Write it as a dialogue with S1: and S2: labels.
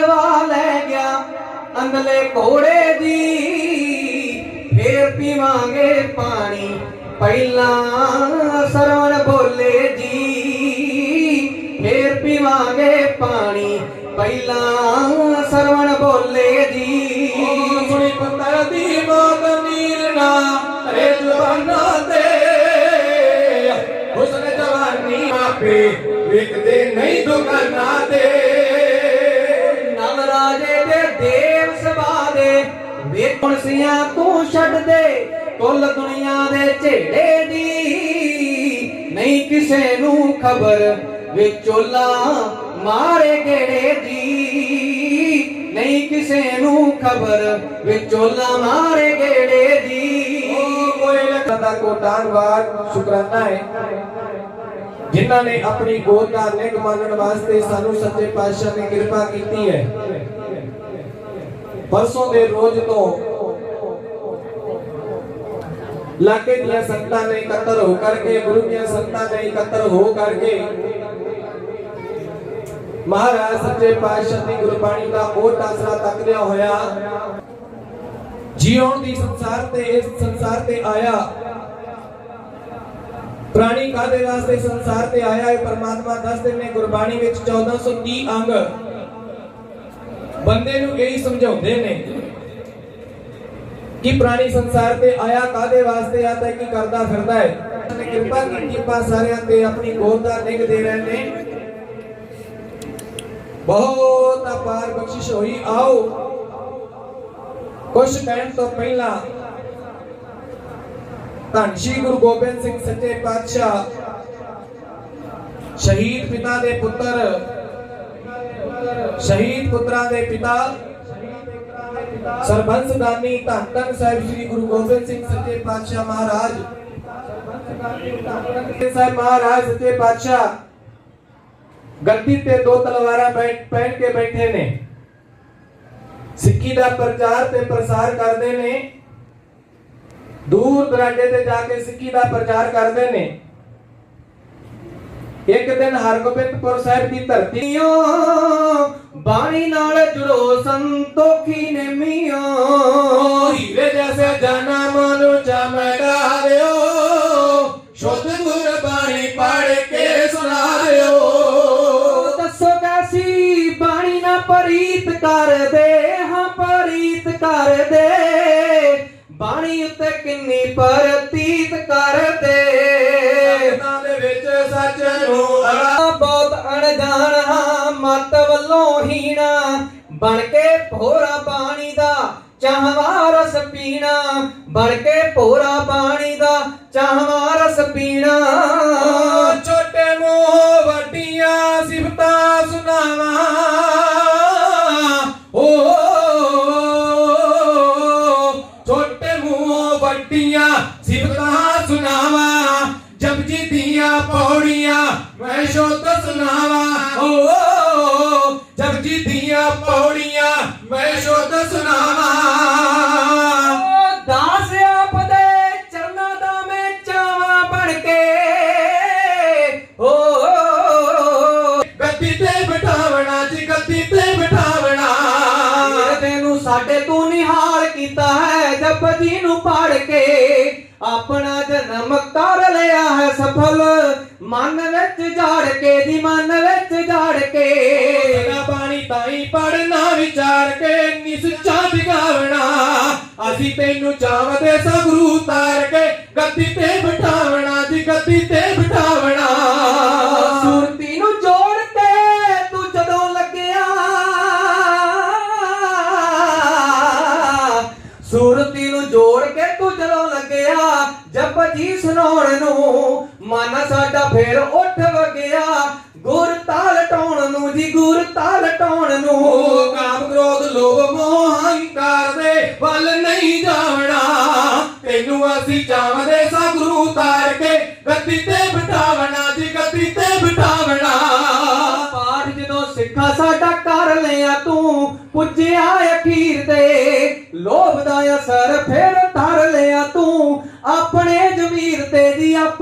S1: ਗਵਾ ਲੈ ਗਿਆ। ਅੰਦਲੇ ਘੋੜੇ ਦੀ ਫੇਰ ਪੀਵਾਂਗੇ ਪਾਣੀ। ਪਹਿਲਾਂ ਸਰਵਣ ਬੋਲੇ ਜੀ, ਫੇਰ ਪੀਵਾਂਗੇ ਪਾਣੀ। ਪਹਿਲਾਂ ਸਰਵਣ ਬੋਲੇ ਜੀ।
S2: ਸੁਣੀ ਪੁੱਤਰ ਦੀ ਮੌਤ ਨੀਰ ਰੇ ਜਵਾਨਾ ਤੇ। ਹੁਸਨ ਜਵਾਨੀ ਆਪੇ ਵਿਕਦੇ ਨਹੀਂ ਦੁਕਾਨਾਂ
S1: ਵੇਖਣ ਤੂੰ ਛੱਡ ਦੇ ਕੁੱਲ ਦੁਨੀਆ ਦੇ ਝੇੜੇ ਦੀ। ਨਹੀਂ ਕਿਸੇ ਨੂੰ ਖਬਰ ਵਿਚੋਲਾ ਮਾਰੇ ਗੇੜੇ ਦੀ। ਨਹੀਂ ਕਿਸੇ ਨੂੰ ਖਬਰ ਵਿਚੋਲਾ ਮਾਰੇ ਗੇੜੇ ਦੀ।
S2: ਕੋਈ ਲੱਖਾਂ ਕੋ ਧੰਨਵਾਦ ਸ਼ੁਕਰਾਨਾ ਹੈ ਜਿਨ੍ਹਾਂ ਨੇ ਆਪਣੀ ਗੋਦ ਦਾ ਨਿਕ ਮੰਨਣ ਵਾਸਤੇ ਸਾਨੂੰ ਸੱਚੇ ਪਾਤਸ਼ਾਹ ਨੇ ਕਿਰਪਾ ਕੀਤੀ ਹੈ ਪਰਸੋਂ ਦੇ ਰੋਜ਼ ਤੋਂ ਲਾਕੇ ਦੀਆਂ ਸੰਗਤਾਂ ਨੇ ਇਕੱਤਰ ਹੋ ਕਰਕੇ, ਗੁਰੂ ਦੀਆਂ ਸੰਗਤਾਂ ਨੇ ਇਕੱਤਰ ਹੋ ਕਰਕੇ ਮਹਾਰਾਜ ਸੱਚੇ ਪਾਤਸ਼ਾਹ ਦੀ ਗੁਰਬਾਣੀ ਦਾ ਉਹ ਆਸਰਾ ਤੱਕਦਿਆਂ ਹੋਇਆ। ਜੀਉਣ ਦੀ ਸੰਸਾਰ ਤੇ, ਇਸ ਸੰਸਾਰ ਤੇ ਆਇਆ। ਪ੍ਰਾਣੀ ਕਾਦੇ ਵਾਸਤੇ ਸੰਸਾਰ ਤੇ ਆਇਆ ਹੈ ਪਰਮਾਤਮਾ ਦੱਸਦੇ ਨੇ ਗੁਰਬਾਣੀ ਵਿੱਚ 1430 ਅੰਗ। ਬੰਦੇ ਨੂੰ ਇਹੀ ਸਮਝਾਉਂਦੇ ਨੇ। ਕਿ ਪ੍ਰਾਣੀ ਸੰਸਾਰ ਤੇ ਆਇਆ ਕਾਦੇ ਵਾਸਤੇ ਆਤਾ ਕੀ ਕਰਦਾ ਫਿਰਦਾ ਹੈ? ਨੇ ਕਿਰਪਾ ਕੀਤੀ ਪਾ ਸਾਰਿਆਂ ਤੇ ਆਪਣੀ ਗੋਦ ਦਾ ਨਿਗ ਦੇ ਰਹੇ ਨੇ ਬਹੁਤ ਅਪਾਰ ਬਖਸ਼ਿਸ਼ ਹੋਈ। ਆਓ। ਕੁਝ ਕਹਿਣ ਤੋਂ ਪਹਿਲਾਂ ਧੰਨ ਸ਼੍ਰੀ ਗੁਰੂ ਗੋਬਿੰਦ ਸਿੰਘ ਸੱਚੇ ਪਾਤਸ਼ਾਹ, ਸ਼ਹੀਦ ਪਿਤਾ ਦੇ ਪੁੱਤਰ, ਸ਼ਹੀਦ ਪੁੱਤਰਾਂ ਦੇ ਪਿਤਾ ਸਰਬੰਸ ਦਾਨੀ ਧੰਨ ਧੰਨ ਸਾਹਿਬ ਸ੍ਰੀ ਗੁਰੂ ਗੋਬਿੰਦ ਸਿੰਘ ਸੱਚੇ ਪਾਤਸ਼ਾਹ ਮਹਾਰਾਜ। ਸਾਹਿਬ ਮਹਾਰਾਜ, ਸੱਚੇ ਪਾਤਸ਼ਾਹ। ਗੱਦੀ ਤੇ ਦੋ ਤਲਵਾਰਾਂ ਬੈਠ ਪਹਿਨ ਕੇ ਬੈਠੇ ਨੇ। ਸਿੱਖੀ ਦਾ ਪ੍ਰਚਾਰ ਤੇ ਪ੍ਰਸਾਰ ਕਰਦੇ ਨੇ। ਦੂਰ ਦਰਾਡੇ ਤੇ ਜਾ ਕੇ ਸਿੱਖੀ ਦਾ ਪ੍ਰਚਾਰ ਕਰਦੇ ਨੇ। ਇੱਕ ਦਿਨ ਹਰਗੋਬਿੰਦਪੁਰ ਸਾਹਿਬ ਦੀ ਧਰਤੀ
S1: ਬਾਣੀ ਨਾਲ ਜੁੜੋ ਸੰਤੋਖੀ ਨੇ ਮੀਓ
S2: ਹੀਰੇ ਜੈਸੇ ਜਨਮ ਨੂੰ ਚਮਕਾਰਿਓ ਸ਼ੁੱਧ ਗੁਰਬਾਣੀ ਪੜ੍ਹ ਕੇ ਸੁਣਾਇਓ
S1: ਦੱਸੋ ਕੈਸੀ ਬਾਣੀ ਨਾ ਪਰੀਤ ਕਰਦੇ? ਹਾਂ, ਪਰੀਤ ਕਰਦੇ। ਬਾਣੀ ਉੱਤੇ ਕਿੰਨੀ ਪਰਤੀਤ ਕਰਦੇ?
S2: ਦੇ ਵਿੱਚ ਸੱਚ ਨੂੰ ਅੜਾ
S1: ਬਹੁਤ ਅਣਜਾਣ ਹਾਂ ਮਤ ਵੱਲੋਂ ਹੀਣਾ। ਬਣ ਕੇ ਭੋਰਾ ਪਾਣੀ ਦਾ ਚਾਹਵਾ ਰਸ ਪੀਣਾ ਬਣ ਕੇ ਭੋਰਾ ਪਾਣੀ ਦਾ ਚਾਹਵਾ ਰਸ ਪੀਣਾ
S2: ਛੋਟੇ ਮੋਹ ਵੱਡੀਆਂ ਸਿਫਤਾਂ ਸੁਣਾਵਾਂ। ਪੌੜੀਆਂ ਮੈਂ ਸ਼ੋਤ ਸੁਣਾਵਾਂ। ਓ ਜਪਜੀ ਦੀਆਂ ਪੌੜੀਆਂ
S1: ਨੂੰ ਪੜ ਕੇ ਆਪਣਾ ਜਨਮ ਕਰ ਲਿਆ ਹੈ ਸਫਲ। ਮਨ ਵਿੱਚ ਝਾੜ ਕੇ ਦੀ ਮਨ ਵਿੱਚ ਝਾੜ ਕੇ।
S2: ਸਦਾ ਪਾਣੀ ਤਾਈ ਪੜਨਾ ਵਿਚਾਰ ਕੇ ਨਿਸਚਾ ਦਿਗਾਵਣਾ ਅਸੀਂ ਤੈਨੂੰ ਚਾਵਦੇ ਸਗਰੂ ਤਾਰ ਕੇ ਗੱਦੀ ਤੇ ਬਿਠਾਵਣਾ ਜੀ ਗੱਦੀ ਤੇ ਬਿਠਾਵਣਾ।
S1: ਸੁਰਤੀ ਨੂੰ ਜੋੜ ਕੇ ਤੂੰ ਜਦੋਂ ਲੱਗਿਆ ਜਦੋਂ ਲੱਗਿਆ ਜਪਜੀ ਸੁਣਾਉਣ ਨੂੰ, ਮਨ ਸਾਡਾ ਫੇਰ ਉੱਠ ਵਗਿਆ। ਗੁਰ ਤਾਲ ਟਾਉਣ ਨੂੰ ਜੀ, ਗੁਰ ਤਾਲ ਟਾਉਣ ਨੂੰ।
S2: ਕਾਮ ਕ੍ਰੋਧ ਲੋਭ ਮੋਹ ਹੰਕਾਰ ਦੇ ਵੱਲ ਨਹੀਂ ਜਾਵਣਾ ਤੈਨੂੰ ਅਸੀਂ ਚਾਵਦੇ ਸਗਰੂ ਤਾਰ ਕੇ ਗੱਦੀ ਤੇ ਬਿਠਾਵਣਾ ਜੀ ਗੱਦੀ ਤੇ ਬਿਠਾਵਣਾ।
S1: ਪਾਠ ਜਦੋਂ ਸਿੱਖਾ ਸਾਡਾ ਕਰ ਲਿਆ ਤੂੰ, ਪੁੱਜਿਆ ਅਖੀਰ ਤੇ। ਲੋਭ ਦਾ ਅਸਰ ਫੇਰ ਤਰ ਲਿਆ ਤੂੰ। ਆਪਣੇ я